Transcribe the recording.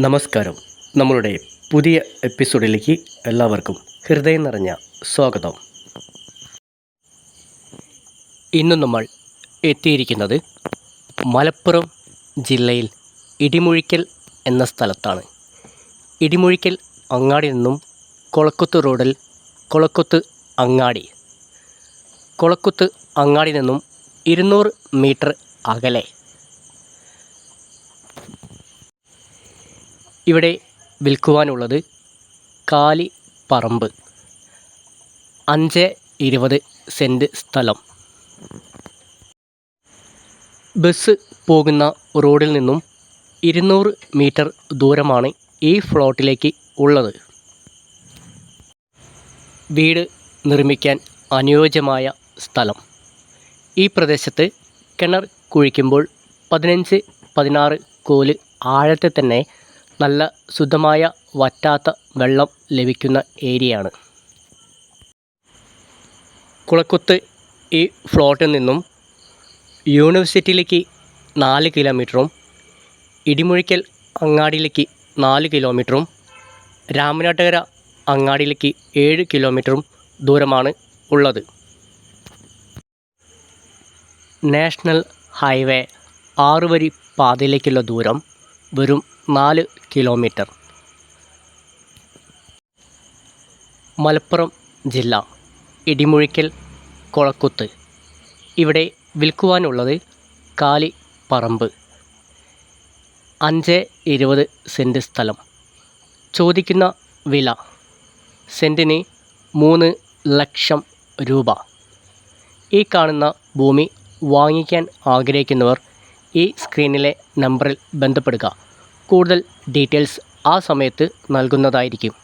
നമസ്കാരം. നമ്മളുടെ പുതിയ എപ്പിസോഡിലേക്ക് എല്ലാവർക്കും ഹൃദയം നിറഞ്ഞ സ്വാഗതം. ഇന്ന് നമ്മൾ എത്തിയിരിക്കുന്നത് മലപ്പുറം ജില്ലയിൽ ഇടിമുഴിക്കൽ എന്ന സ്ഥലത്താണ്. ഇടിമുഴിക്കൽ അങ്ങാടി നിന്നും കൊളക്കുത്ത് റോഡിൽ കൊളക്കുത്ത് അങ്ങാടി. കൊളക്കുത്ത് അങ്ങാടി നിന്നും ഇരുന്നൂറ് മീറ്റർ അകലെ ഇവിടെ വിൽക്കുവാനുള്ളത് കാലി പറമ്പ്. അഞ്ച് ഇരുപത് സെന്റ് സ്ഥലം. ബസ് പോകുന്ന റോഡിൽ നിന്നും ഇരുന്നൂറ് മീറ്റർ ദൂരമാണ് ഈ ഫ്ലോട്ടിലേക്ക് ഉള്ളത്. വീട് നിർമ്മിക്കാൻ അനുയോജ്യമായ സ്ഥലം. ഈ പ്രദേശത്ത് കിണർ കുഴിക്കുമ്പോൾ പതിനഞ്ച് പതിനാറ് കോൽ ആഴത്തെ തന്നെ നല്ല ശുദ്ധമായ വറ്റാത്ത വെള്ളം ലഭിക്കുന്ന ഏരിയയാണ്. കുളക്കുത്ത് ഈ ഫ്ലോട്ടിൽ നിന്നും യൂണിവേഴ്സിറ്റിയിലേക്ക് നാല് കിലോമീറ്ററും ഇടിമുഴിക്കൽ അങ്ങാടിയിലേക്ക് നാല് കിലോമീറ്ററും രാമനാട്ടുകര അങ്ങാടിയിലേക്ക് ഏഴ് കിലോമീറ്ററും ദൂരമാണ് ഉള്ളത്. നാഷണൽ ഹൈവേ ആറുവരി പാതയിലേക്കുള്ള ദൂരം വെറും നാല് കിലോമീറ്റർ. മലപ്പുറം ജില്ല ഇടിമുഴിക്കൽ കൊളക്കുത്ത്. ഇവിടെ വിൽക്കുവാനുള്ളത് കാലി പറമ്പ്. അഞ്ച് ഇരുപത് സെന്റ് സ്ഥലം. ചോദിക്കുന്ന വില സെന്റിന് മൂന്ന് ലക്ഷം രൂപ. ഈ കാണുന്ന ഭൂമി വാങ്ങിക്കാൻ ആഗ്രഹിക്കുന്നവർ ഈ സ്ക്രീനിലെ നമ്പറിൽ ബന്ധപ്പെടുക. കൂടുതൽ ഡീറ്റെയിൽസ് ആ സമയത്ത് നൽകുന്നതായിരിക്കും.